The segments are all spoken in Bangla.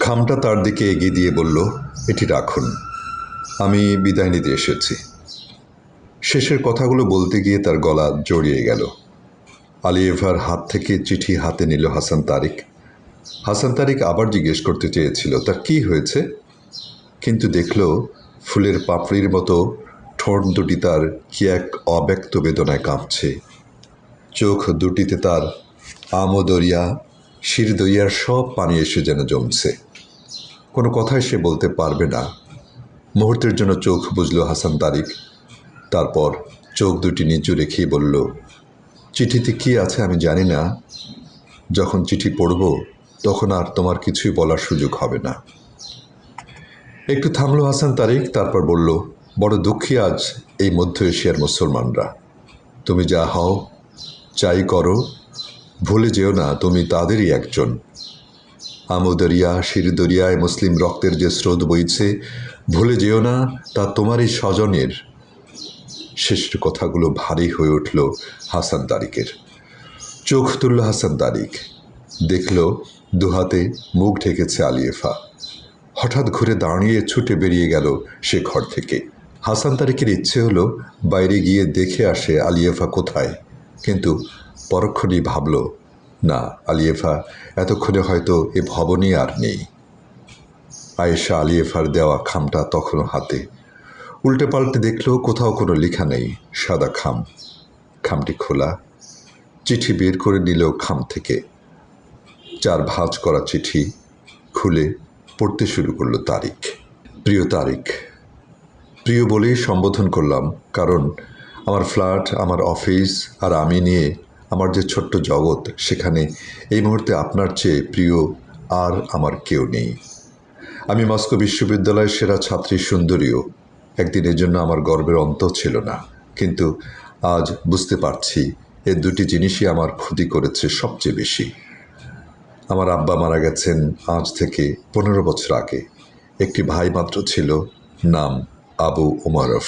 খামটা তার দিকে এগিয়ে দিয়ে বলল, এটি রাখুন। আমি বিদায় নিতে এসেছি। শেষের কথাগুলো বলতে গিয়ে তার গলা জড়িয়ে গেল। আলিয়েভার হাত থেকে চিঠি হাতে নিল হাসান তারিক। হাসান তারিক আবার জিজ্ঞেস করতে চেয়েছিল, তার কি হয়েছে? কিন্তু দেখল, ফুলের পাপড়ির মতো ঠোঁট দুটি তার কি এক অব্যক্ত বেদনায় কাঁপছে। চোখ দুটিতে তার আমদরিয়া শিরদরিয়ার সব পানি এসে যেন জমছে। কোনো কথাই সে বলতে পারবে না। মুহূর্তের জন্য চোখ বুঝল হাসান তারিক। তারপর চোখ দুটি নিচু রেখেই বলল, চিঠিতে কি আছে আমি জানি না। যখন চিঠি পড়ব, তখন আর তোমার কিছুই বলার সুযোগ হবে না। একটু থামলো হাসান তারিক, তারপর বলল, বড় দুঃখী আজ এই মধ্য এশিয়ার মুসলমানরা। তুমি যা হও, চাই করো। ভুলে যেও না, তুমি তাদেরই একজন। আমদরিয়া, শিরদরিয়ায় মুসলিম রক্তের যে স্রোত বইছে, ভুলে যেও না, তা তোমারই স্বজনের। শেষ কথাগুলো ভারী হয়ে উঠল হাসান তারিকের চোখ তুলল হাসান তারিক দেখল দুহাতে মুখ ঢেকেছে আলিয়েফা। হঠাৎ ঘুরে দাঁড়িয়ে ছুটে বেরিয়ে গেল সে ঘর থেকে। হাসান তারিকের ইচ্ছে হলো বাইরে গিয়ে দেখে আসে আলিয়েফা কোথায়। কিন্তু পরক্ষণেই ভাবল, না, আলিয়েফা, এতক্ষণে হয়তো এ ভবনই আর নেই। আয়েশা আলিয়েফার দেওয়া খামটা তখনও হাতে। উল্টে পাল্টে দেখলেও কোথাও কোনো লেখা নেই, সাদা খাম। খামটি খোলা। চিঠি বের করে নিল খাম থেকে। চার ভাঁজ করা চিঠি খুলে পড়তে শুরু করল তারিখ। প্রিয় তারিখ। প্রিয় বলেই সম্বোধন করলাম, কারণ আমার ফ্ল্যাট, আমার অফিস আর আমি নিয়ে আমার যে ছোট্ট জগৎ, সেখানে এই মুহূর্তে আপনার চেয়ে প্রিয় আর আমার কেউ নেই। আমি মস্কো বিশ্ববিদ্যালয়ের সেরা ছাত্রী সুন্দরীও। একদিন জন্য আমার গর্বের অন্ত ছিল না। কিন্তু আজ বুঝতে পারছি এ দুটি জিনিসই আমার ক্ষতি করেছে সবচেয়ে বেশি। আমার আব্বা মারা গেছেন আজ থেকে পনেরো বছর আগে। একটি ভাই মাত্র ছিল, নাম আবু ওমারফ।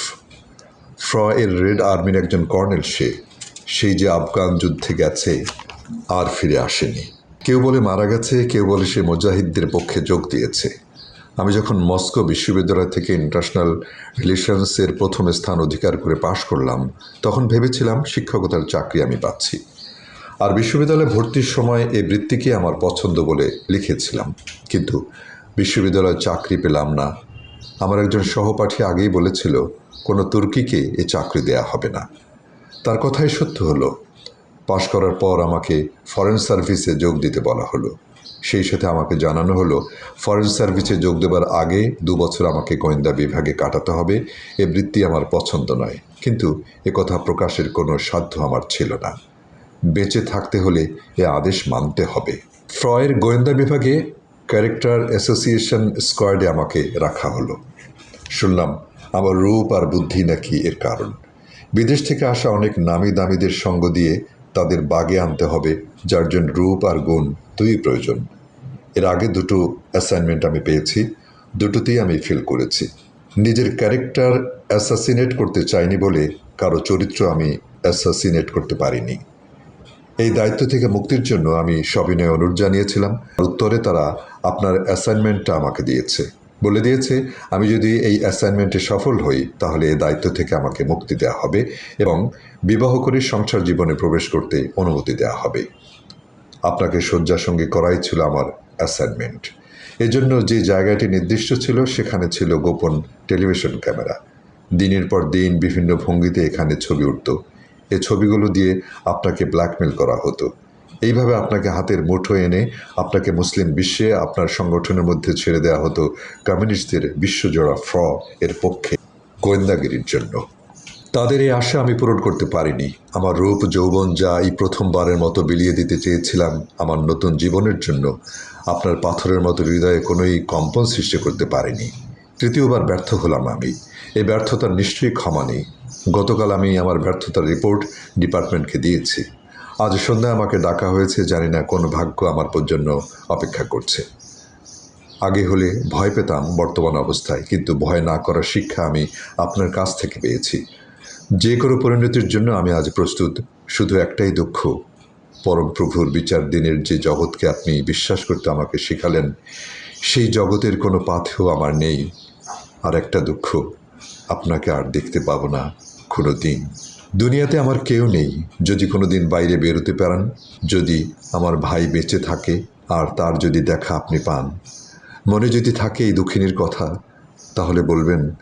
ফ্র এর রেড আর্মির একজন কর্নেল সে। সেই যে আফগান যুদ্ধে গেছে, আর ফিরে আসেনি। কেউ বলে মারা গেছে, কেউ বলে সে মুজাহিদদের পক্ষে যোগ দিয়েছে। আমি যখন মস্কো বিশ্ববিদ্যালয় থেকে ইন্টারন্যাশনাল রিলেশনসের প্রথম স্থান অধিকার করে পাশ করলাম, তখন ভেবেছিলাম শিক্ষকতার চাকরি আমি পাচ্ছি। আর বিশ্ববিদ্যালয়ে ভর্তির সময় এই বৃত্তিকে আমার পছন্দ বলে লিখেছিলাম। কিন্তু বিশ্ববিদ্যালয়ে চাকরি পেলাম না। আমার একজন সহপাঠী আগেই বলেছিল, কোনো তুর্কিকে এ চাকরি দেয়া হবে না। তার কথাই সত্য হলো। পাশ করার পর আমাকে ফরেন সার্ভিসে যোগ দিতে বলা হলো। সেই সাথে আমাকে জানানো হলো, ফরেন সার্ভিসে যোগ দেবার আগে দু বছর আমাকে গোয়েন্দা বিভাগে কাটাতে হবে, এ বৃত্তি আমার পছন্দ নয়। কিন্তু এ কথা প্রকাশের কোনো সাধ্য আমার ছিল না। বেঁচে থাকতে হলে এ আদেশ মানতে হবে। ফ্রয়ের গোয়েন্দা বিভাগে ক্যারেক্টার অ্যাসোসিয়েশন স্কোয়াডে আমাকে রাখা হলো। শুনলাম, আমার রূপ আর বুদ্ধি নাকি এর কারণ। বিদেশ থেকে আসা অনেক নামি দামিদের সঙ্গ দিয়ে তাদের বাগে আনতে হবে, যার জন্য রূপ আর গুণ দুই প্রয়োজন। এর আগে দুটো অ্যাসাইনমেন্ট আমি পেয়েছি, দুটোতেই আমি ফিল করেছি। নিজের ক্যারেক্টার অ্যাসাসিনেট করতে চাইনি বলে কারও চরিত্র আমি অ্যাসাসিনেট করতে পারিনি। এই দায়িত্ব থেকে মুক্তির জন্য আমি সবিনয় অনুরোধ জানিয়েছিলাম উত্তরে তারা আপনার অ্যাসাইনমেন্টটা আমাকে দিয়েছে। বলে দিয়েছে, আমি যদি এই অ্যাসাইনমেন্টে সফল হই, তাহলে এই দায়িত্ব থেকে আমাকে মুক্তি দেওয়া হবে এবং বিবাহ করে সংসার জীবনে প্রবেশ করতে অনুমতি দেওয়া হবে। আপনাকে শয্যাসঙ্গী করাই ছিল আমার অ্যাসাইনমেন্ট এজন্য যে জায়গাটি নির্দিষ্ট ছিল, সেখানে ছিল গোপন টেলিভিশন ক্যামেরা। দিনের পর দিন বিভিন্ন ভঙ্গিতে এখানে ছবি উঠত। এ ছবিগুলো দিয়ে আপনাকে ব্ল্যাকমেল করা হতো। এইভাবে আপনাকে হাতের মুঠো এনে আপনাকে মুসলিম বিশ্বে আপনার সংগঠনের মধ্যে ছেড়ে দেওয়া হতো কমিউনিস্টদের বিশ্বজোড়া ফ্র এর পক্ষে গোয়েন্দাগিরির জন্য। তাদের এই আশা আমি পূরণ করতে পারিনি। আমার রূপ, যৌবন যা এই প্রথমবারের মতো বিলিয়ে দিতে চেয়েছিলাম আমার নতুন জীবনের জন্য আপনার পাথরের মতো হৃদয়ে কোনোই কম্পন সৃষ্টি করতে পারিনি। তৃতীয়বার ব্যর্থ হলাম আমি। এই ব্যর্থতার নিশ্চয়ই ক্ষমা নেই। গতকাল আমি আমার ব্যর্থতার রিপোর্ট ডিপার্টমেন্টকে দিয়েছি। আজ সন্ধ্যায় আমাকে ডাকা হয়েছে, জানি না কোন ভাগ্য আমার জন্য অপেক্ষা করছে। আগে হলে ভয় পেতাম বর্তমান অবস্থায়, কিন্তু ভয় না করার শিক্ষা আমি আপনার কাছ থেকে পেয়েছি। যে কোনো পরিণতির জন্য আমি আজ প্রস্তুত, শুধু একটাই দুঃখ, পরম প্রভুর বিচার দিনের যে জগৎকে আপনি বিশ্বাস করতে আমাকে শেখালেন, সেই জগতের কোনো পাথেও আমার নেই। আর একটা দুঃখ, আপনাকে আর দেখতে পাবো না কোনো দিন দুনিয়াতে আমার কেউ নেই। যদি কোনো দিন বাইরে বেরোতে পারেন, যদি আমার ভাই বেঁচে থাকে, আর তার যদি দেখা আপনি পান। মনে যদি থাকে এই দুঃখিনীর কথা, তাহলে বলবেন,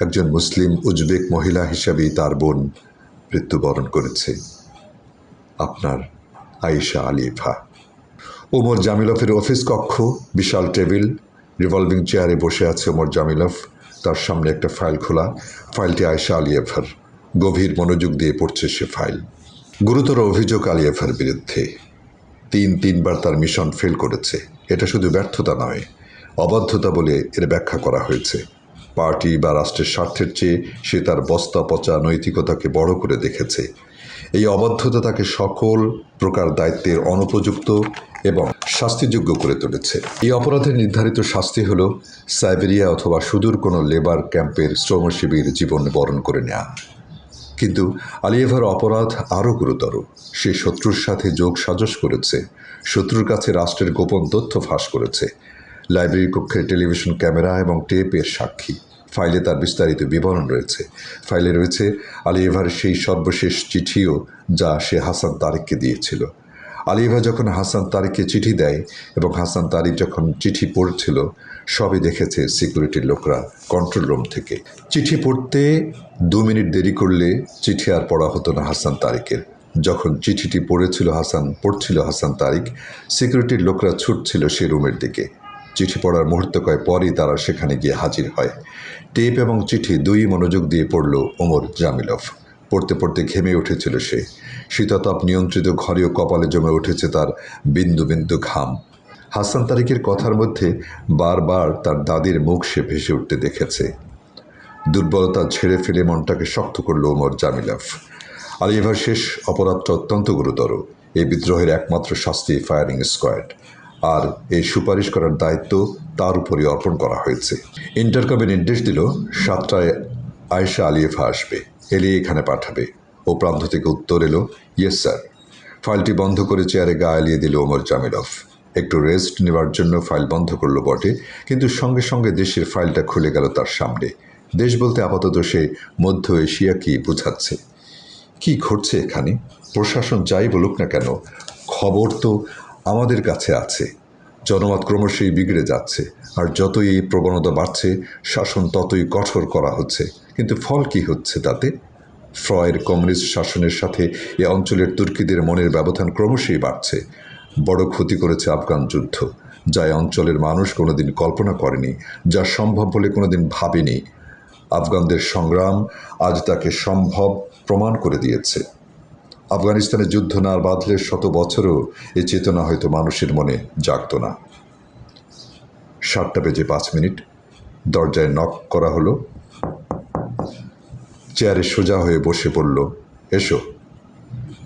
একজন মুসলিম উজবেক মহিলা হিসাবেই তার বোন মৃত্যুবরণ করেছে। আপনার আয়েশা আলিফা। ওমর জামিলফের অফিস কক্ষ, বিশাল টেবিল, রিভলভিং চেয়ারে বসে আছে ওমর জামিলফ। তার সামনে একটা ফাইল খোলা। ফাইলটি আয়েশা আলিয়েফার গভীর মনোযোগ দিয়ে পড়ছে সে ফাইল। গুরুতর অভিযোগ আলিয়েফার বিরুদ্ধে। তিন তিনবার তার মিশন ফেল করেছে। এটা শুধু ব্যর্থতা নয়, অবাধ্যতা বলে এর ব্যাখ্যা করা হয়েছে। পার্টি বা রাষ্ট্রের স্বার্থের চেয়ে সে তার বস্তা পচা নৈতিকতাকে বড় করে দেখেছে। এই অবাধ্যতা তাকে সকল প্রকার দায়িত্বের অনুপযুক্ত এবং শাস্তিযোগ্য করে তুলেছে। এই অপরাধের নির্ধারিত শাস্তি হল সাইবেরিয়া অথবা সুদূর কোনো লেবার ক্যাম্পের শ্রমশিবির জীবন বরণ করে নেওয়া কিন্তু আলিয়েভার অপরাধ আরও গুরুতর। সে শত্রুর সাথে যোগ সাজস করেছে, শত্রুর কাছে রাষ্ট্রের গোপন তথ্য ফাঁস করেছে। লাইব্রেরি কক্ষের টেলিভিশন ক্যামেরা এবং টেপের সাক্ষী। ফাইলে তার বিস্তারিত বিবরণ রয়েছে। ফাইলে রয়েছে আলিয়েভার সেই সর্বশেষ চিঠিও যা সে হাসান তারিককে দিয়েছিল। আলিয়েভা যখন হাসান তারিককে চিঠি দেয় এবং হাসান তারিক যখন চিঠি পড়ছিল সবই দেখেছে সিকিউরিটির লোকরা কন্ট্রোল রুম থেকে। চিঠি পড়তে দু মিনিট দেরি করলে চিঠি আর পড়া হতো না হাসান তারিকের যখন চিঠিটি পড়েছিল হাসান, পড়ছিল হাসান তারিক সিকিউরিটির লোকরা ছুটছিল সে রুমের দিকে। চিঠি পড়ার মুহূর্ত কয় পরই তারা সেখানে গিয়ে হাজির হয়। টেপ এবং চিঠি দুই মনোযোগ দিয়ে পড়ল ওমর জামিলভ। পড়তে পড়তে ঘেমে উঠেছিল সে। শীততাপ নিয়ন্ত্রিত ঘরেও কপালে জমে উঠেছে তার বিন্দু বিন্দু ঘাম। হাসান তারিকের কথার মধ্যে বারবার তার দাদির মুখ সে ভেসে উঠতে দেখেছে। দুর্বলতা ছেড়ে ফেলে মনটাকে শক্ত করল ওমর জামিলভ আলিভার শেষ অপরাধটা অত্যন্ত গুরুতর। এই বিদ্রোহের একমাত্র শাস্তি ফায়ারিং স্কোয়াড। আর এই সুপারিশ করার দায়িত্ব তার উপরই অর্পণ করা হয়েছে। ইন্টারকমে নির্দেশ দিল, সাতটায় আয়েশা আলিয়েফা আসবে। এলে এখানে পাঠাবে। ও প্রান্ত থেকে উত্তর এলো, ইয়েস স্যার। ফাইলটি বন্ধ করে চেয়ারে গা এলিয়ে দিল ওমর জামিলভ একটু রেস্ট নেওয়ার জন্য ফাইল বন্ধ করল বটে, কিন্তু সঙ্গে সঙ্গে দেশের ফাইলটা খুলে গেল তার সামনে। দেশ বলতে আপাতত সে মধ্য এশিয়াকেই বোঝাচ্ছে? কি ঘটছে এখানে? প্রশাসন যাই বলুক না কেন, খবর তো আমাদের কাছে আছে। জনমত ক্রমশই বিগড়ে যাচ্ছে, আর যতই এই প্রবণতা বাড়ছে, শাসন ততই কঠোর করা হচ্ছে। কিন্তু ফল কি হচ্ছে তাতে? ফ্রয়ের কমিউনিস্ট শাসনের সাথে এ অঞ্চলের তুর্কিদের মনের ব্যবধান ক্রমশই বাড়ছে। বড় ক্ষতি করেছে আফগান যুদ্ধ, যা অঞ্চলের মানুষ কোনোদিন কল্পনা করেনি, যা সম্ভব বলে কোনোদিন ভাবেনি। আফগানদের সংগ্রাম আজ তাকে সম্ভব প্রমাণ করে দিয়েছে। আফগানিস্তানে যুদ্ধ না বাঁধলে শত বছরও এ চেতনা হয়তো মানুষের মনে জাগত না। সাতটা বেজে পাঁচ মিনিট। দরজায় নক করা হলো। চেয়ারে সোজা হয়ে বসে পড়ল। এসো।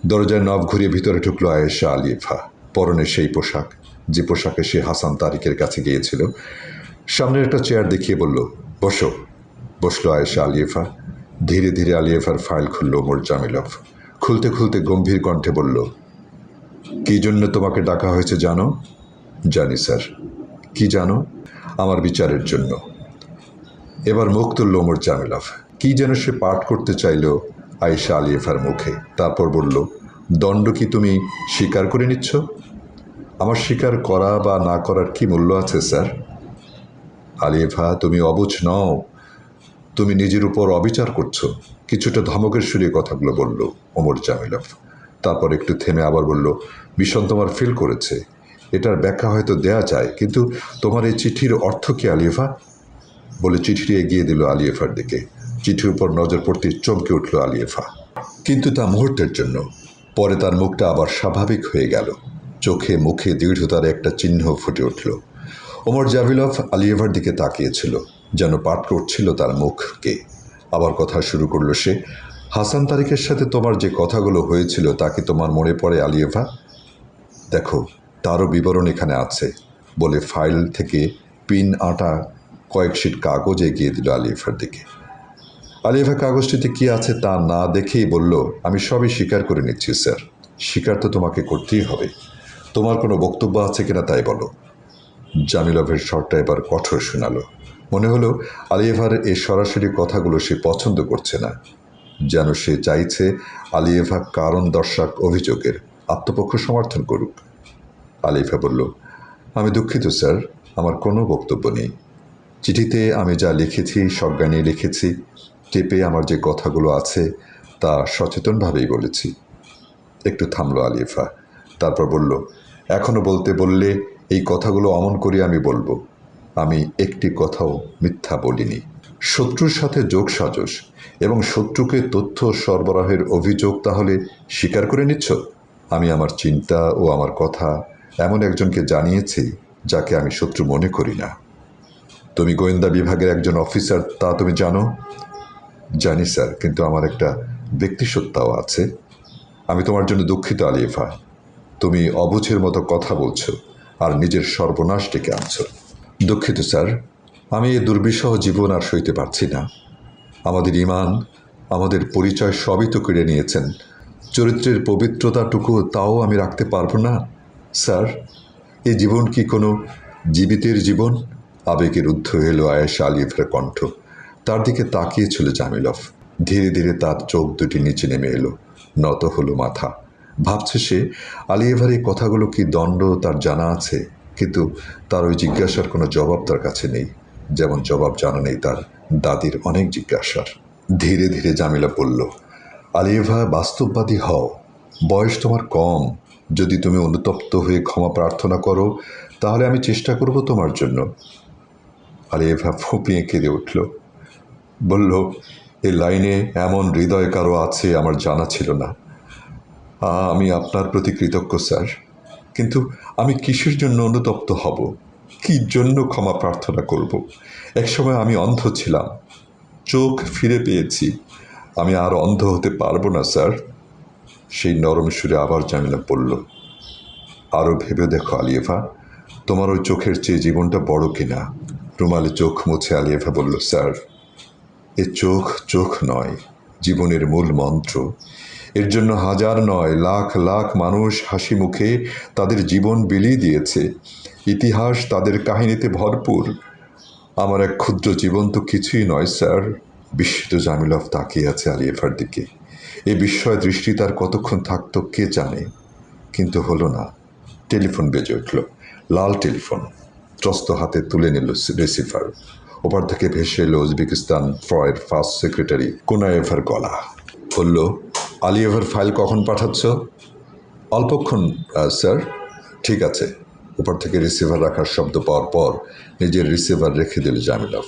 দরজায় নব ঘুরিয়ে ভিতরে ঢুকলো আয়েশা আলিফা। পরনে সেই পোশাক, যে পোশাকে সে হাসান তারিকের কাছে গিয়েছিল। সামনের একটা চেয়ার দেখিয়ে বলল, বসো। বসল আয়েশা আলিয়েফা। ধীরে ধীরে আলিয়েফার ফাইল খুলল ওমর জামিলভ। খুলতে খুলতে গম্ভীর কণ্ঠে বলল, কী জন্য তোমাকে ডাকা হয়েছে জানো? জানি স্যার। কি জানো? আমার বিচারের জন্য। এবার মুখ তুলল ওমর জামিলভ। কি যেন সে পাঠ করতে চাইল আয়েশা আলিয়েফার মুখে। তারপর বলল, দণ্ড কি তুমি স্বীকার করে নিচ্ছ? আমার স্বীকার করা বা না করার কি মূল্য আছে, স্যার? আলিয়েফা তুমি অবুঝ নও। তুমি নিজের উপর অবিচার করছ। কিছুটা ধমকের সুরে কথাগুলো বলল ওমর জামিলভ তারপর একটু থেমে আবার বলল মিশন তোমার ফিল করেছে। এটার ব্যাখ্যা হয়তো দেয়া যায়, কিন্তু তোমার এই চিঠির অর্থ কি আলিয়েফা বলে চিঠিটি এগিয়ে দিল আলিয়েফার দিকে। চিঠির উপর নজর পড়তে চমকে উঠল আলিয়েফা কিন্তু তা মুহূর্তের জন্য। পরে তার মুখটা আবার স্বাভাবিক হয়ে গেল। চোখে মুখে দৃঢ়তার একটা চিহ্ন ফুটে উঠল। ওমর জাভিলভ আলিয়েভার দিকে তাকিয়েছিল, যেন পাঠ করছিল তার মুখকে। আবার কথা শুরু করল সে, হাসান তারিকের সাথে তোমার যে কথাগুলো হয়েছিল তা কি তোমার মনে পড়ে আলিয়েভা? দেখো, তারও বিবরণ এখানে আছে, বলে ফাইল থেকে পিন আটা কয়েক শিট কাগজ এগিয়ে দিল আলিয়েফার দিকে। আলিয়েভা কাগজটিতে কি আছে তা না দেখেই বলল, আমি সবই স্বীকার করে নিচ্ছি, স্যার। স্বীকার তো তোমাকে করতেই হবে। তোমার কোনো বক্তব্য আছে কিনা তাই বলো। জামিলভের স্বরটা এবার কঠোর শোনালো। মনে হলো আলিয়েভার এই সরাসরি কথাগুলো সে পছন্দ করছে না। যেন সে চাইছে আলিয়েভা কারণ দর্শক অভিযোগের আত্মপক্ষ সমর্থন করুক। আলিফা বলল, আমি দুঃখিত, স্যার, আমার কোনো বক্তব্য নেই। চিঠিতে আমি যা লিখেছি সজ্ঞানে লিখেছি। টেপে আমার যে কথাগুলো আছে, তা সচেতনভাবেই বলেছি। একটু থামলো আলিফা তারপর বলল এখনও বলতে বললে, এই কথাগুলো অমন করে আমি বলব। আমি একটি কথাও মিথ্যা বলিনি। শত্রুর সাথে যোগ সাজস এবং শত্রুকে তথ্য সরবরাহের অভিযোগ তাহলে স্বীকার করে নিচ্ছ? আমি আমার চিন্তা ও আমার কথা এমন একজনকে জানিয়েছি যাকে আমি শত্রু মনে করি না। তুমি গোয়েন্দা বিভাগের একজন অফিসার, তা তুমি জানো? জানি স্যার, কিন্তু আমার একটা ব্যক্তিসত্তাও আছে। আমি তোমার জন্য দুঃখিত, আলিফা। তুমি অবুঝের মতো কথা বলছো আর নিজের সর্বনাশ ডেকে আনছো। দুঃখিত, স্যার। আমি এই দুর্বিষহ জীবন আর সইতে পারছি না। আমাদের ইমান আমাদের পরিচয় সবই তো কেড়ে নিয়েছেন। চরিত্রের পবিত্রতাটুকু তাও আমি রাখতে পারব না। স্যার এই জীবন কি কোনো জীবিতের জীবন? আবেগের উদ্ধ এলো আয়েশা আলিফের কণ্ঠ। তার দিকে তাকিয়েছিল জামিলফ। ধীরে ধীরে তার চোখ দুটি নিচে নেমে এলো। নত হলো মাথা। ভাবছে সে আলিয়েভার এই কথাগুলো কি দণ্ড তার জানা আছে? কিন্তু তার ওই জিজ্ঞাসার কোনো জবাব তার কাছে নেই। যেমন জবাব জানা নেই তার দাদির অনেক জিজ্ঞাসার। ধীরে ধীরে জামিলা বলল আলিয়েভা বাস্তববাদী হও। বয়স তোমার কম। যদি তুমি অনুতপ্ত হয়ে ক্ষমা প্রার্থনা করো, তাহলে আমি চেষ্টা করব তোমার জন্য। আলিয়েভা ফুঁপিয়ে কেঁদে উঠল। বলল এই লাইনে এমন হৃদয় কারও আছে আমার জানা ছিল না। আমি আপনার প্রতি কৃতজ্ঞ, স্যার। কিন্তু আমি কিসের জন্য অনুতপ্ত হব? কি জন্য ক্ষমা প্রার্থনা করব? একসময় আমি অন্ধ ছিলাম। চোখ ফিরে পেয়েছি। আমি আর অন্ধ হতে পারব না, স্যার। সেই নরম সুরে আবার জামিলা পড়ল। আরও ভেবে দেখো আলিয়েভা তোমার ওই চোখের চেয়ে জীবনটা বড় কিনা? রুমালে চোখ মুছে আলিয়েভা বলল, স্যার, এ চোখ চোখ নয়, জীবনের মূল মন্ত্র। এর জন্য হাজার নয়, লাখ লাখ মানুষ হাসি মুখে তাদের জীবন বিলিয়ে দিয়েছে। ইতিহাস তাদের কাহিনীতে ভরপুর। আমার এক ক্ষুদ্র জীবন তো কিছুই নয়, স্যার। বিস্মিত জামিলভ তাকিয়ে আছে আলিয়েফার দিকে। এ বিস্ময় দৃষ্টি তার কতক্ষণ থাকতো কে জানে। কিন্তু হলো না। টেলিফোন বেজে উঠল। লাল টেলিফোন। ত্রস্ত হাতে তুলে নিল রিসিভার। ওপার থেকে ভেসে এলো উজবেকিস্তান ফ্রয়ের ফার্স্ট সেক্রেটারি কোনায়েভার গলা। বলল আলিয়েভার ফাইল কখন পাঠাচ্ছ? অল্পক্ষণ স্যার। ঠিক আছে। উপর থেকে রিসিভার রাখার শব্দ পাওয়ার পর নিজের রিসিভার রেখে দিল জামিলভ।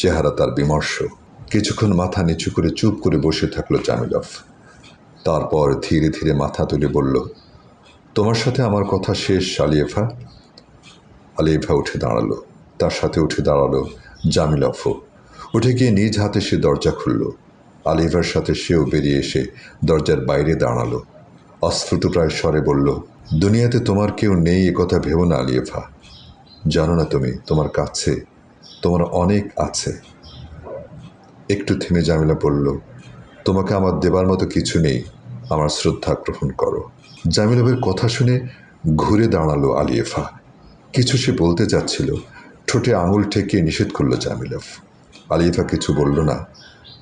চেহারা তার বিমর্ষ। কিছুক্ষণ মাথা নিচু করে চুপ করে বসে থাকল জামিলভ। তারপর ধীরে ধীরে মাথা তুলে বলল, তোমার সাথে আমার কথা শেষ আলিয়েফা আলিয়েফা উঠে দাঁড়াল। তার সাথে উঠে দাঁড়াল জামিলফও উঠে গিয়ে নিজ হাতে সে দরজা খুলল। আলিভার সাথে সেও বেরিয়ে এসে দরজার বাইরে দাঁড়াল। অস্ফুটপ্রায় স্বরে বলল, দুনিয়াতে তোমার কেউ নেই এ কথা ভেবো না আলিয়েফা জানো না তুমি, তোমার কাছে, তোমার অনেক আছে। একটু থেমে জামিলা বলল, তোমাকে আমার দেবার মতো কিছু নেই, আমার শ্রদ্ধা গ্রহণ করো। জামিলবের কথা শুনে ঘুরে দাঁড়াল আলিয়েফা কিছু সে বলতে যাচ্ছিল, ঠোঁটে আঙুল ঠেকিয়ে নিষেধ করল জামিলভ আলিফা কিছু বলল না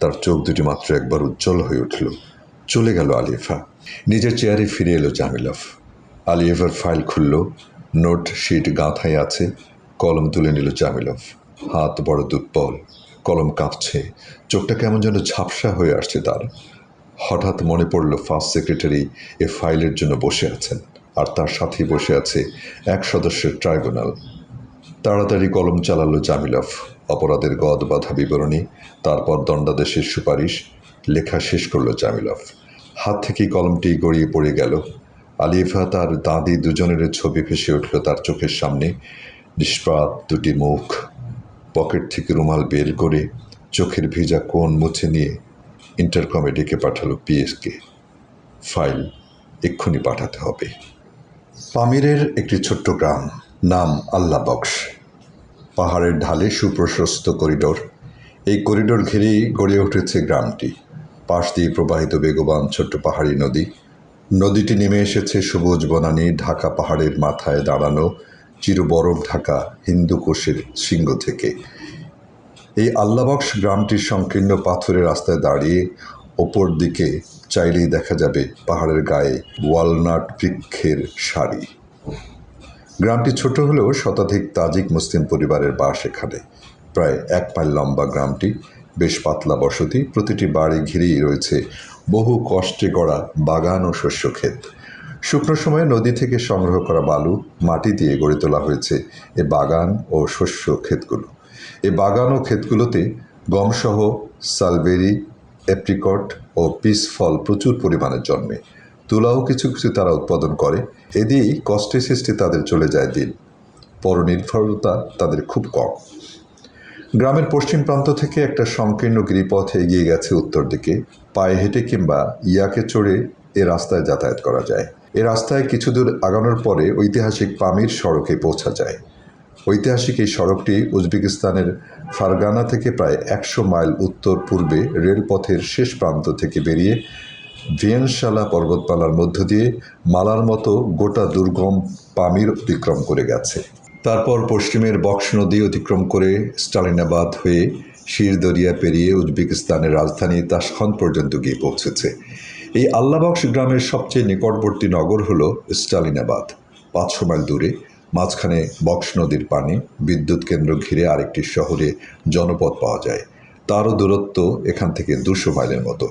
তার চোখ দুটি মাত্র একবার উজ্জ্বল হয়ে উঠল। চলে গেল আলিফা। নিজের চেয়ারে ফিরে এলো জামিলফ। আলিয়েভার ফাইল খুলল, নোট শিট গাঁথায় আছে, কলম তুলে নিল জামিলফ। হাত বড় দুর্বল, কলম কাঁপছে, চোখটা কেমন যেন ঝাপসা হয়ে আসছে তার। হঠাৎ মনে পড়ল ফার্স্ট সেক্রেটারি এ ফাইলের জন্য বসে আছেন, আর তার সাথেই বসে আছে এক সদস্যের ট্রাইব্যুনাল। তাড়াতাড়ি কলম চালালো জামিলভ অপরাধের গদ বাধা বিবরণী, তারপর দণ্ডাদেশের সুপারিশ, লেখা শেষ করল জামিলভ হাত থেকে কলমটি গড়িয়ে পড়ে গেল। আলিফা তার দাদি দুজনের ছবি ভেসে উঠল তার চোখের সামনে। নিষ্পাপ দুটি মুখ, পকেট থেকে রুমাল বের করে চোখের ভিজা কোণ মুছে নিয়ে ইন্টারকমে ডেকে পাঠালো পিএসকে। ফাইল এক্ষুনি পাঠাতে হবে। পামিরের একটি ছোট্ট গ্রাম, নাম আল্লাহ বক্স পাহাড়ের ঢালে সুপ্রশস্ত করিডোর। এই করিডোর ঘিরেই গড়ে উঠেছে গ্রামটি। পাশ দিয়ে প্রবাহিত বেগবান ছোট্ট পাহাড়ি নদী। নদীটি নেমে এসেছে সবুজ বনানী ঢাকা পাহাড়ের মাথায় দাঁড়ানো চিরবরফ ঢাকা হিন্দু কোষের শৃঙ্গ থেকে। এই আল্লাবক্স গ্রামটির সংকীর্ণ পাথরের রাস্তায় দাঁড়িয়ে ওপর দিকে চাইলেই দেখা যাবে পাহাড়ের গায়ে ওয়ালনাট বৃক্ষের সারি। গ্রামটি ছোট হলেও শতাধিক তাজিক মুসলিম পরিবারের বাস এখানে। প্রায় এক মাইল লম্বা গ্রামটি, বেশ পাতলা বসতি, প্রতিটি বাড়ি ঘিরেই রয়েছে বহু কষ্টে গড়া বাগান ও শস্যক্ষেত শুকনো সময়ে নদী থেকে সংগ্রহ করা বালু মাটি দিয়ে গড়ে তোলা হয়েছে এ বাগান ও শস্য ক্ষেতগুলো। এ বাগান ও ক্ষেতগুলোতে গমসহ সালবেরি অ্যাপ্রিকট ও পিস ফল প্রচুর পরিমাণে জন্মে। তুলাও কিছু কিছু তারা উৎপাদন করে। এ দিয়েই কষ্টে সৃষ্টি তাদের চলে যায় দিন। পরনির্ভরতা তাদের খুব কম। গ্রামের পশ্চিম প্রান্ত থেকে একটা সংকীর্ণ গিরিপথ এগিয়ে গেছে উত্তর দিকে। পায়ে হেঁটে কিংবা ইয়াকে চড়ে এ রাস্তায় যাতায়াত করা যায়। এ রাস্তায় কিছু দূর আগানোর পরে ঐতিহাসিক পামির সড়কে পৌঁছা যায়। ঐতিহাসিক এই সড়কটি উজবেকিস্তানের ফারগানা থেকে প্রায় একশো মাইল উত্তর পূর্বে রেলপথের শেষ প্রান্ত থেকে বেরিয়ে ভিয়েনশালা পর্বতমালার মধ্য দিয়ে মালার মতো গোটা দুর্গম পামির অতিক্রম করে গেছে। তারপর পশ্চিমের বক্স নদী অতিক্রম করে স্টালিনাবাদ হয়ে শিরদরিয়া পেরিয়ে উজবেকিস্তানের রাজধানী তাসখন্দ পর্যন্ত গিয়ে পৌঁছেছে। এই আল্লাবক্স গ্রামের সবচেয়ে নিকটবর্তী নগর হল স্টালিনাবাদ। পাঁচশো মাইল দূরে, মাঝখানে বক্স নদীর পানি, বিদ্যুৎ কেন্দ্র ঘিরে আরেকটি শহরে জনপদ পাওয়া যায়। তারও দূরত্ব এখান থেকে দুশো মাইলের মতো।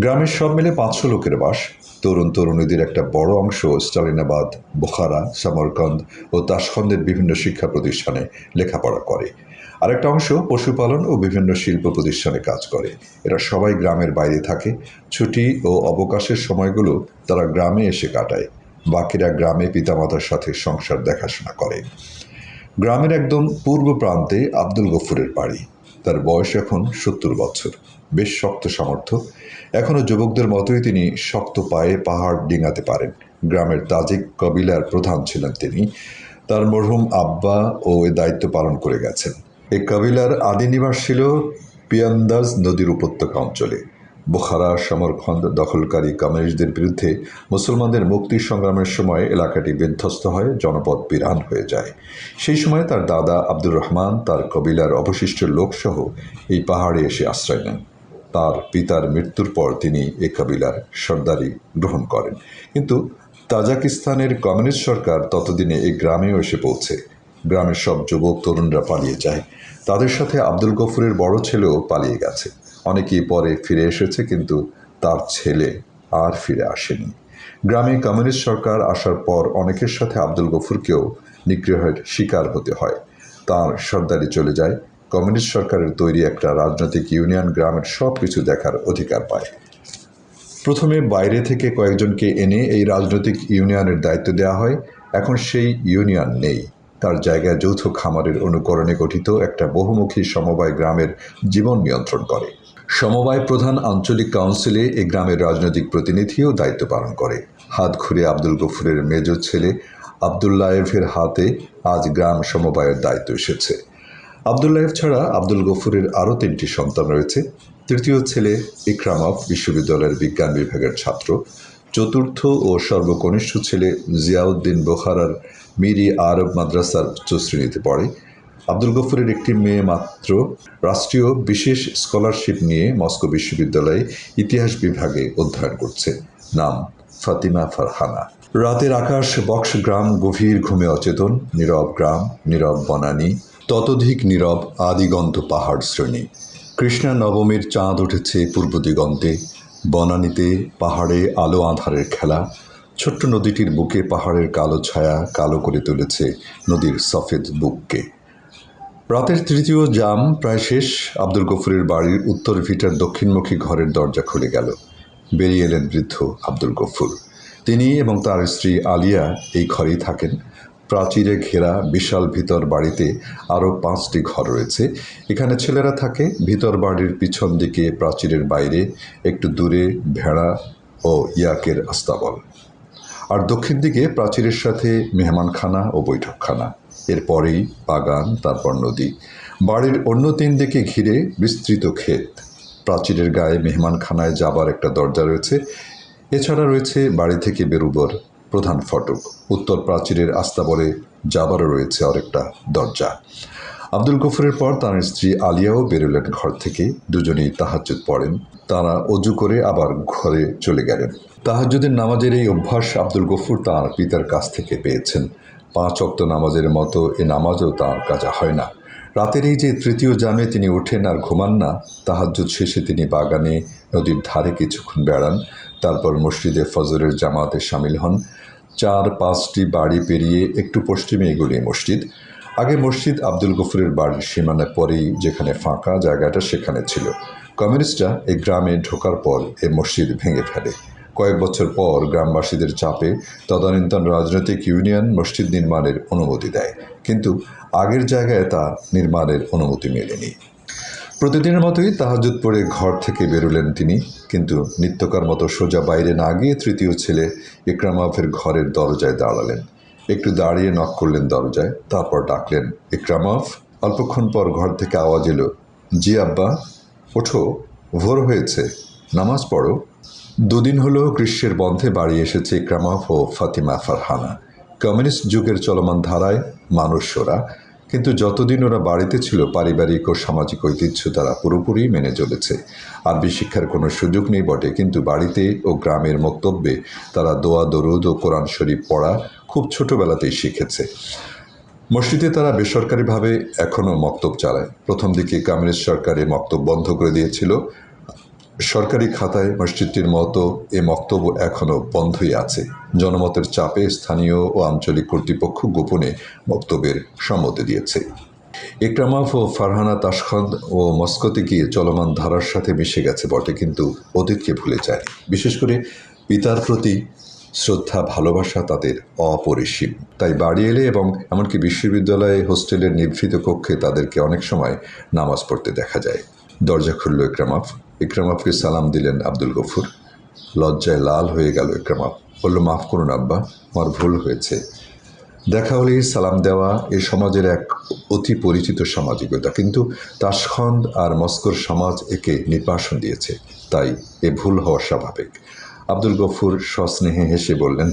গ্রামের সব মিলে পাঁচশো লোকের বাস। তরুণ তরুণীদের একটা বড় অংশ স্টালিনাবাদ, বোখারা, সামরকন্দ ও তাসখন্দের বিভিন্ন শিক্ষা প্রতিষ্ঠানে লেখাপড়া করে। আরেকটা অংশ পশুপালন ও বিভিন্ন শিল্প প্রতিষ্ঠানে কাজ করে। এরা সবাই গ্রামের বাইরে থাকে। ছুটি ও অবকাশের সময়গুলো তারা গ্রামে এসে কাটায়। বাকিরা গ্রামে পিতামাতার সাথে সংসার দেখাশোনা করে। গ্রামের একদম পূর্ব প্রান্তে আব্দুল গফুরের বাড়ি। তার বয়স এখন সত্তর বছর। বেশ শক্ত সামর্থ্য। এখনও যুবকদের মতোই তিনি শক্ত পায়ে পাহাড় ডিঙাতে পারেন। গ্রামের তাজিক কবিলার প্রধান ছিলেন তিনি। তার মরহুম আব্বা ও এ দায়িত্ব পালন করে গেছেন। এই কবিলার আদি নিবাস ছিল পিয়ান্দাজ নদীর উপত্যকা অঞ্চলে। বোখারা সমরখন্দ দখলকারী কমিউনিস্টদের বিরুদ্ধে মুসলমানদের মুক্তি সংগ্রামের সময় এলাকাটি বিধ্বস্ত হয়, জনপদ বিরান হয়ে যায়। সেই সময় তার দাদা আব্দুর রহমান, তার কবিলার অবশিষ্ট লোকসহ এই পাহাড়ে এসে আশ্রয় নেন। তার পিতার মৃত্যুর পর তিনি এ কাবিলার সর্দারি গ্রহণ করেন। কিন্তু তাজাকিস্তানের কমিউনিস্ট সরকার ততদিনে এই গ্রামেও এসে পৌঁছে। গ্রামের সব যুবক, তরুণরা পালিয়ে যায়। তাদের সাথে আব্দুল গফুরের বড় ছেলেও পালিয়ে গেছে। অনেকেই পরে ফিরে এসেছে, কিন্তু তার ছেলে আর ফিরে আসেনি। গ্রামে কমিউনিস্ট সরকার আসার পর অনেকের সাথে আব্দুল গফুরকেও নিগ্রহের শিকার হতে হয়। তার সর্দারি চলে যায়। কমিউনিস্ট সরকারের তৈরি একটা রাজনৈতিক ইউনিয়ন গ্রামের সব কিছু দেখার অধিকার পায়। প্রথমে বাইরে থেকে কয়েকজনকে এনে এই রাজনৈতিক ইউনিয়নের দায়িত্ব দেওয়া হয়। এখন সেই ইউনিয়ন নেই। তার জায়গায় যৌথ খামারের অনুকরণে গঠিত একটা বহুমুখী সমবায় গ্রামের জীবন নিয়ন্ত্রণ করে। সমবায় প্রধান আঞ্চলিক কাউন্সিলে এই গ্রামের রাজনৈতিক প্রতিনিধিও দায়িত্ব পালন করে। হাত ঘুরে আব্দুল গফুরের মেজ ছেলে আবদুল্লায়েফের হাতে আজ গ্রাম সমবায়ের দায়িত্ব এসেছে। আবদুল্লাহেব ছাড়া আব্দুল গফুরের আরও তিনটি সন্তান রয়েছে। তৃতীয় ছেলে ইকরামফ বিশ্ববিদ্যালয়ের বিজ্ঞান বিভাগের ছাত্র। চতুর্থ ও সর্বকনিষ্ঠ ছেলে জিয়াউদ্দিন বোখারার মিরি আরব মাদ্রাসার উচ্চ শ্রেণীতে পড়ে। আব্দুল গফুরের একটি মেয়ে মাত্র। রাষ্ট্রীয় বিশেষ স্কলারশিপ নিয়ে মস্কো বিশ্ববিদ্যালয়ে ইতিহাস বিভাগে অধ্যয়ন করছে। নাম ফাতিমা ফারহানা। রাতের আকাশ বক্স গ্রাম গভীর ঘুমে অচেতন, নীরব গ্রাম, নীরব বনানী ততোধিক নীরব আদিগন্ত পাহাড় শ্রেণি। কৃষ্ণা নবমীর চাঁদ উঠেছে পূর্ব দিগন্তে। বনানীতে পাহাড়ে আলো আঁধারের খেলা। ছোট্ট নদীটির বুকে পাহাড়ের কালো ছায়া কালো করে তুলেছে নদীর সফেদ বুককে। রাতের তৃতীয় জাম প্রায় শেষ। আব্দুল গফুরের বাড়ির উত্তর ভিটার দক্ষিণমুখী ঘরের দরজা খুলে গেল। বেরিয়ে এলেন বৃদ্ধ আব্দুল গফুর। তিনি এবং তার স্ত্রী আলিয়া এই ঘরেই থাকেন। প্রাচীরে ঘেরা বিশাল ভিতর বাড়িতে আরও পাঁচটি ঘর রয়েছে। এখানে ছেলেরা থাকে। ভিতর বাড়ির পিছন দিকে প্রাচীরের বাইরে, একটু দূরে ভেড়া ও ইয়াকের আস্তাবল। আর দক্ষিণ দিকে প্রাচীরের সাথে মেহমানখানা ও বৈঠকখানা। এরপরেই বাগান, তারপর নদী। বাড়ির অন্য তিন দিকে ঘিরে বিস্তৃত ক্ষেত। প্রাচীরের গায়ে মেহমানখানায় যাবার একটা দরজা রয়েছে। এছাড়া রয়েছে বাড়ি থেকে বেরুবার প্রধান ফটক। উত্তর প্রাচীরের আস্তাবলে যাবারও রয়েছে আরেকটা দরজা। আব্দুল গফুরের পর তাঁর স্ত্রী আলিয়াও বেরোলেন ঘর থেকে। দুজনেই তাহাজ্জুদ পড়েন। তারা অজু করে আবার ঘরে চলে গেলেন। তাহাজ্জুদের নামাজের এই অভ্যাস আব্দুল গফুর তাঁর পিতার কাছ থেকে পেয়েছেন। পাঁচ অক্ত নামাজের মতো এ নামাজও তাঁর কাজা হয় না। রাতের এই যে তৃতীয় জামে তিনি ওঠেন আর ঘুমান না, তাহাজ্জুদ শেষে তিনি বাগানে নদীর ধারে কিছুক্ষণ বেড়ান। তারপর মসজিদে ফজরের জামাতে সামিল হন। চার পাঁচটি বাড়ি পেরিয়ে একটু পশ্চিমে এগুলি মসজিদ। আগে মসজিদ আব্দুল গফুরের বাড়ির সীমানায় পরেই যেখানে ফাঁকা জায়গাটা সেখানে ছিল। কমিউনিস্টরা এই গ্রামে ঢোকার পর এ মসজিদ ভেঙে ফেলে। কয়েক বছর পর গ্রামবাসীদের চাপে তদানীন্তন রাজনৈতিক ইউনিয়ন মসজিদ নির্মাণের অনুমতি দেয়। কিন্তু আগের জায়গায় তা নির্মাণের অনুমতি মেলেনি। প্রতিদিনের মতোই তাহাজুদ পড়ে ঘর থেকে বেরোলেন তিনি, কিন্তু নিত্যকার মতো সোজা বাইরে না গিয়ে তৃতীয় ছেলে ইকরামাফের ঘরের দরজায় দাঁড়ালেন। একটু দাঁড়িয়ে নক করলেন দরজায়, তারপর ডাকলেন, ইকরামাফ! অল্পক্ষণ পর ঘর থেকে আওয়াজ এলো, জি আব্বা, ওঠো, ভোর হয়েছে, নামাজ পড়ো। দুদিন হলো গ্রীষ্মের বন্ধে বাড়ি এসেছে ইকরামাফ ও ফাতিমা ফারহানা। কমিউনিস্ট যুগের চলমান ধারায় মানুষ ওরা কিন্তু যতদিন ওরা বাড়িতে ছিল, পারিবারিক ও সামাজিক ঐতিহ্য তারা পুরোপুরি মেনে চলেছে। আরবি শিক্ষার কোনো সুযোগ নেই বটে, কিন্তু বাড়িতে ও গ্রামের বক্তব্যে তারা দোয়া, দরুদ ও কোরআন শরীফ পড়া খুব ছোটোবেলাতেই শিখেছে। মসজিদে তারা বেসরকারিভাবে এখনও মক্তব চালায়। প্রথম দিকে কমিউনিস্ট সরকার মক্তব বন্ধ করে দিয়েছিল। সরকারি খাতায় মসজিদটির মতো এ মক্তব্য এখনও বন্ধই আছে। জনমতের চাপে স্থানীয় ও আঞ্চলিক কর্তৃপক্ষ গোপনে বক্তব্যের সম্মতি দিয়েছে। ইকরামাফ ও ফারহানা তাসখন্দ ও মস্কোতে গিয়ে চলমান ধারার সাথে মিশে গেছে বটে, কিন্তু অতীতকে ভুলে যায় বিশেষ করে পিতার প্রতি শ্রদ্ধা, ভালোবাসা তাদের অপরিসীম। তাই বাড়ি এলে এবং এমনকি বিশ্ববিদ্যালয়ে হোস্টেলের নিভৃত কক্ষে তাদেরকে অনেক সময় নামাজ পড়তে দেখা যায়। দরজা খুলল ইকরামাফ। ইকরামাফকে সালাম দিলেন আব্দুল গফুর। লজ্জায় লাল হয়ে গেল ইকরামাফ বলল, মাফ করুন আব্বা, আমার ভুল হয়েছে। দেখা হলেই সালাম দেওয়া এ সমাজের এক অতি পরিচিত সামাজিকতা। কিন্তু তাসখন্দ আর মস্কোর সমাজ একে নির্বাসন দিয়েছে। তাই এ ভুল হওয়া স্বাভাবিক। আব্দুল গফুর সস্নেহে হেসে বললেন,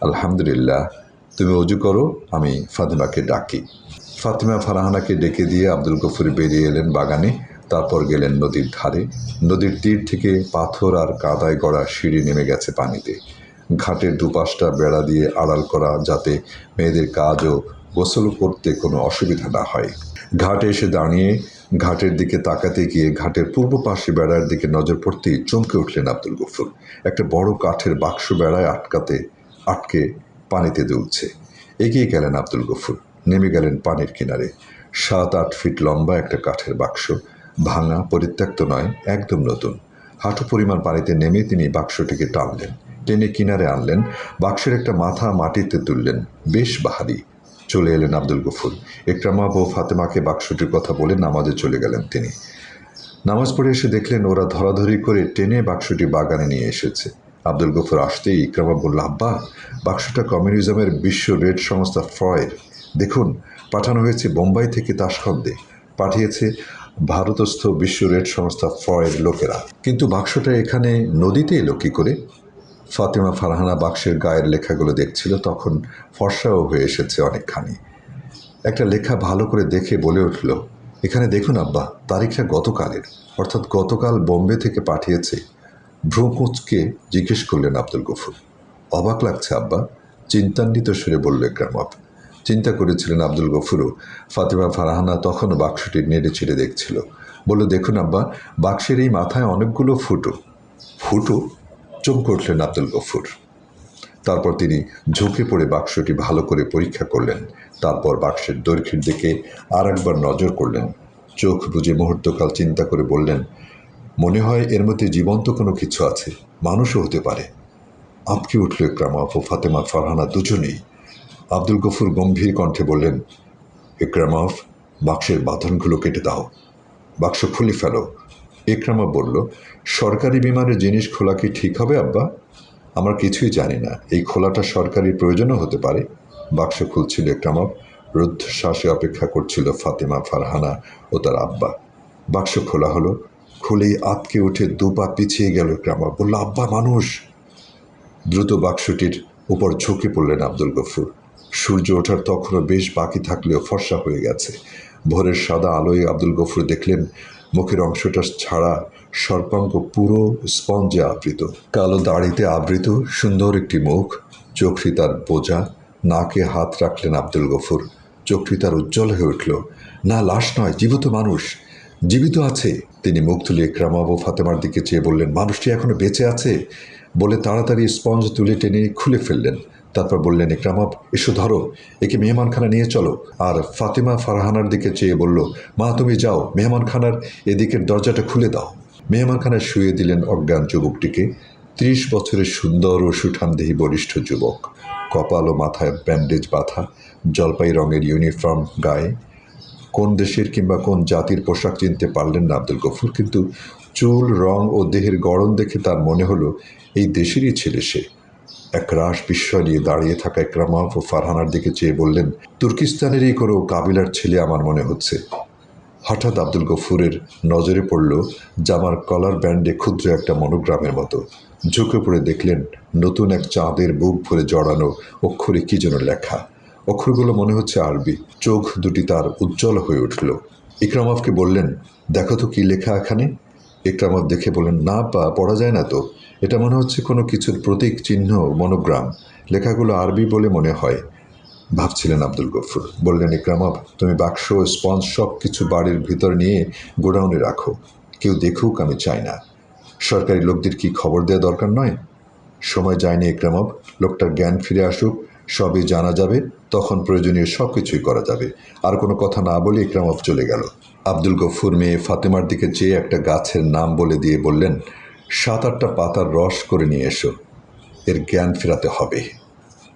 আলহামদুলিল্লাহ, তুমি অজু করো, আমি ফাতিমাকে ডাকি। ফাতিমা ফারাহানাকে ডেকে দিয়ে আব্দুল গফুর বেরিয়ে এলেন বাগানে। তারপর গেলেন নদীর ধারে। নদীর তীর থেকে পাথর আর কাদায় গড়া সিঁড়ি নেমে গেছে পানিতে। ঘাটের দুপাশটা বেড়া দিয়ে আড়াল করা যাতে মেয়েদের কাজ ও গোসল করতে কোনো অসুবিধা না হয়। ঘাটে এসে দাঁড়িয়ে ঘাটের দিকে তাকাতে গিয়ে ঘাটের পূর্ব পাশে বেড়ার দিকে নজর পড়তেই চমকে উঠলেন আব্দুল গফুর। একটা বড় কাঠের বাক্স বেড়ায় আটকাতে, আটকে পানিতে দুলছে। এগিয়ে গেলেন আব্দুল গফুর। নেমে গেলেন পানির কিনারে। সাত আট ফিট লম্বা একটা কাঠের বাক্স। ভাঙা, পরিত্যক্ত নয়, একদম নতুন। হাঁটু পরিমাণ পানিতে নেমে তিনি বাক্সটিকে টানলেন। টেনে কিনারে আনলেন। বাক্সের একটা মাথা মাটিতে তুললেন। বেশ বাহারি। চলে এলেন আব্দুল গফুর। একরামা ও ফাতেমাকে বাক্সটির কথা বলে নামাজে চলে গেলেন তিনি। নামাজ পড়ে এসে দেখলেন ওরা ধরাধরি করে টেনে বাক্সটি বাগানে নিয়ে এসেছে। আব্দুল গফুর আসতেই ইকরামা বলল, আব্বা, বাক্সটা কমিউনিজমের বিশ্ব রেড সংস্থা ফ্রয়ের দেখুন, পাঠানো হয়েছে বোম্বাই থেকে তাসখন্দে। পাঠিয়েছে ভারতস্থ বিশ্ব রেড সংস্থা ফ্রয়ের লোকেরা। কিন্তু বাক্সটা এখানে নদীতে এলো কী করে। ফাতেমা ফারহানা বাক্সের গায়ের লেখাগুলো দেখছিল, তখন ফর্সাও হয়ে এসেছে অনেকখানি। একটা লেখা ভালো করে দেখে বলে উঠল, এখানে দেখুন আব্বা, তারিখটা গতকালের। অর্থাৎ গতকাল বোম্বে থেকে পাঠিয়েছে। ভ্রুকুচকে জিজ্ঞেস করলেন আব্দুল গফুর। অবাক লাগছে আব্বা। চিন্তান্বিত সুরে বলল গ্রামব চিন্তা করেছিলেন আব্দুল গফুরও ফাতেমা ফারহানা তখনও বাক্সটি নেড়ে ছেড়ে দেখছিল। বলল, দেখুন আব্বা, বাক্সের এই মাথায় অনেকগুলো ফুটো। ফুটো? চমকে উঠলেন আব্দুল গফুর। তারপর তিনি ঝুঁকে পড়ে বাক্সটি ভালো করে পরীক্ষা করলেন। তারপর বাক্সের দৈর্ঘ্যের দিকে আর একবার নজর করলেন। চোখ বুঝে মুহূর্তকাল চিন্তা করে বললেন, মনে হয় এর মধ্যে জীবন্ত কোনো কিছু আছে। মানুষও হতে পারে। আপকে উঠল ইকরামাফ ও ফাতেমা ফারহানা দুজনেই। আব্দুল গফুর গম্ভীর কণ্ঠে বললেন ইকরামাফ বাক্সের বাঁধনগুলো কেটে দাও। বাক্স খুলে ফেলো। ইকরামা বলল, সরকারি বিমানের জিনিস খোলা কি ঠিক হবে আব্বা? আমরা কিছুই জানি না। এই খোলাটা সরকারি প্রয়োজনও হতে পারে। বাক্স খুলছিল একরামা রুদ্ধশ্বাসে অপেক্ষা করছিল ফাতেমা, ফারহানা ও তার আব্বা। বাক্স খোলা হলো। খুলেই আতকে উঠে দু পা পিছিয়ে গেল একরামা বলল, আব্বা, মানুষ! দ্রুত বাক্সটির উপর ঝুঁকে পড়লেন আব্দুল গফুর। সূর্য ওঠার তখনও বেশ বাকি থাকলেও ফর্সা হয়ে গেছে। ভোরের সাদা আলোয় আব্দুল গফুর দেখলেন, মুখের অংশটা ছাড়া সর্পাঙ্গ পুরো স্পঞ্জে আবৃত। কালো দাড়িতে আবৃত, সুন্দর একটি মুখ। চোখটি তার বোঝা, নাকে হাত রাখলেন আব্দুল গফুর। চোখটি তার উজ্জ্বল হয়ে উঠল। না, লাশ নয়, জীবিত মানুষ। জীবিত আছে। তিনি মুখ তুলে ইকরামা ও ফাতেমার দিকে চেয়ে বললেন, মানুষটি এখনও বেঁচে আছে? বলে তাড়াতাড়ি স্পঞ্জ তুলে টেনে খুলে ফেললেন। তারপর বললেন, ইকরামা এসো ধরো, একে মেহমানখানা নিয়ে চলো। আর ফাতেমা ফারহানার দিকে চেয়ে বলল, মা, তুমি যাও, মেহমানখানার এদিকের দরজাটা খুলে দাও। মেহমানখানায় শুয়ে দিলেন অজ্ঞান যুবকটিকে, ত্রিশ বছরের সুন্দর ও সুঠামদেহী বরিষ্ঠ যুবক। কপাল ও মাথায় ব্যান্ডেজ বাঁধা, জলপাই রঙের ইউনিফর্ম গায়ে। কোন দেশের কিংবা কোন জাতির পোশাক চিনতে পারলেন না আব্দুল গফুর, কিন্তু চুল, রং ও দেহের গড়ন দেখে তার মনে হলো, এই দেশেরই ছেলে সে। এক রাস বিস্ময় নিয়ে দাঁড়িয়ে থাকা একরামাফ ও ফারহানার দিকে চেয়ে বললেন তুর্কিস্তানেরই কোনো কাবিলার ছেলে আমার মনে হচ্ছে। হঠাৎ আব্দুল গফুরের নজরে পড়ল জামার কলার ব্যান্ডে ক্ষুদ্র একটা মনোগ্রামের মতো। ঝুঁকে পড়ে দেখলেন নতুন এক চাঁদের বুক ভরে জড়ানো অক্ষরে কি যেন লেখা। অক্ষরগুলো মনে হচ্ছে আরবি, চোখ দুটি তার উজ্জ্বল হয়ে উঠল। ইকরামফকে বললেন, দেখো তো কি লেখা এখানে? ইকরামফ দেখে বললেন, না পা, পড়া যায় না তো? এটা মনে হচ্ছে কোনো কিছুর প্রতীক, চিহ্ন, মনোগ্রাম। লেখাগুলো আরবি বলে মনে হয়। ভাবছিলেন আব্দুল গফুর। বললেন ইকরামব তুমি বাক্স স্পঞ্জ সব কিছু বাড়ির ভিতর নিয়ে গোডাউনে রাখো। কেউ দেখুক, আমি চাই না। সরকারি লোকদের কি খবর দেওয়া দরকার নয়? সময় যায়নি ইকরামব লোকটার জ্ঞান ফিরে আসুক, সবই জানা যাবে, তখন প্রয়োজনীয় সব কিছুই করা যাবে। আর কোনো কথা না বলে ইকরামব চলে গেল। আব্দুল গফুর মেয়ে ফাতেমার দিকে চেয়ে একটা গাছের নাম বলে দিয়ে বললেন সাত আটটা পাতার রস করে নিয়ে এসো। এর জ্ঞান ফেরাতে হবে।